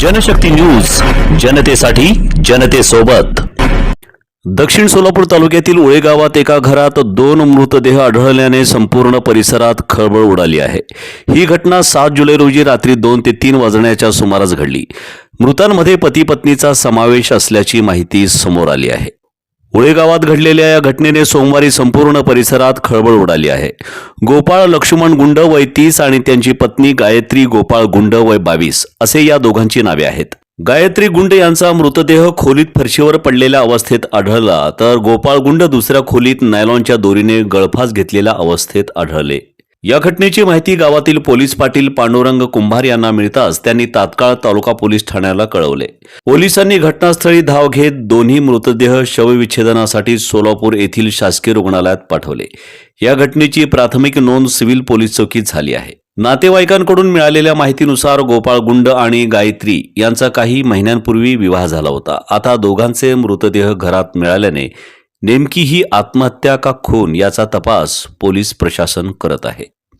Janshakti news जनतेसाठी जनतेसोबत. दक्षिण सोलापूर तालुक्यातील उळे गावात एका घरात दोन मृतदेह आढळल्याने संपूर्ण परिसरात खळबळ उडाली आहे. ही घटना सात जुलै रोजी रात्री दोन ते तीन वाजण्याच्या सुमारास घडली. मृतांमध्ये पती पत्नीचा समावेश असल्याची माहिती समोर आली आहे. उळे गावात घडलेल्या या घटनेने सोमवारी संपूर्ण परिसरात खळबळ उडाली आहे. गोपाळ लक्ष्मण गुंड वय तीस आणि त्यांची पत्नी गायत्री गोपाळ गुंड वय बावीस असे या दोघांची नावे आहेत. गायत्री गुंड यांचा मृतदेह खोलीत फरशीवर पडलेल्या अवस्थेत आढळला तर गोपाळ गुंड दुसऱ्या खोलीत नायलॉनच्या दोरीने गळफास घेतलेल्या अवस्थेत आढळले. या घटनेची माहिती गावातील पोलीस पाटील पांडुरंग कुंभार यांना मिळताच त्यांनी तात्काळ तालुका पोलीस ठाण्याला कळवले. पोलिसांनी घटनास्थळी धाव घेत दोन्ही मृतदेह शवविच्छेदनासाठी सोलापूर येथील शासकीय रुग्णालयात पाठवले. या घटनेची प्राथमिक नोंद सिव्हिल पोलीस चौकीत झाली आहे. नातेवाईकांकडून मिळालेल्या माहितीनुसार गोपाळ गुंड आणि गायत्री यांचा काही महिन्यांपूर्वी विवाह झाला होता. आता दोघांचे मृतदेह घरात मिळाल्याने नेमकी ही आत्महत्या का खून याचा तपास पोलीस प्रशासन करत आहे.